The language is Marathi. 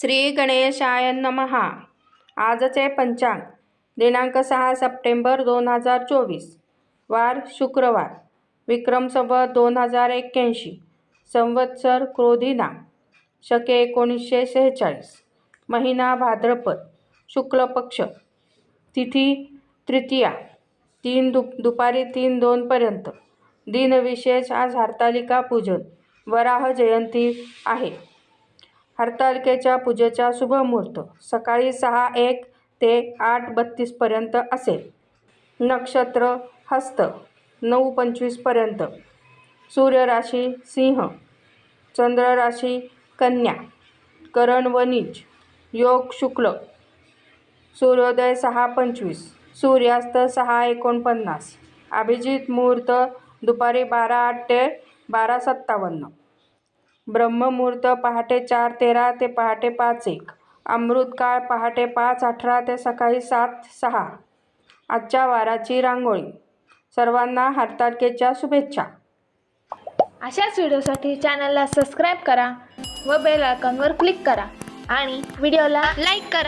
श्री गणेशाय नमहा आजचे पंचांग. दिनांक सहा सप्टेंबर दोन हजार चोवीस. वार शुक्रवार. विक्रम संवत दोन हजार एक्क्याऐंशी. संवत्सर क्रोधिना शके एकोणीसशे सेहेचाळीस महिना भाद्रपद. शुक्ल पक्ष. तिथी तृतीया. तीन दुप दुपारी तीन दोनपर्यंत दिनविशेष आज हरतालिका पूजन. वराह जयंती आहे. हरतालिकेच्या पूजेचा शुभ मुहूर्त. सकाळी सहा एक ते आठ बत्तीसपर्यंत असेल. नक्षत्र हस्त नऊ पंचवीसपर्यंत सूर्यराशी सिंह चंद्रराशी कन्या करण व नीच योग शुक्ल. सूर्योदय सहा पंचवीस. सूर्यास्त सहा एकोणपन्नास. अभिजित मुहूर्त दुपारी बारा आठ ते बारा सत्तावन्न. ब्रह्ममुहूर्त पहाटे चार तेरा ते पहाटे पाच एक. अमृतकाळ पहाटे पाच अठरा ते सकाळी सात सहा. आजच्या वाराची रांगोळी. सर्वांना हरतालिकेच्या शुभेच्छा. अशाच व्हिडिओसाठी चॅनलला सबस्क्राईब करा व बेल आयकॉनवर क्लिक करा आणि व्हिडिओला लाईक करा.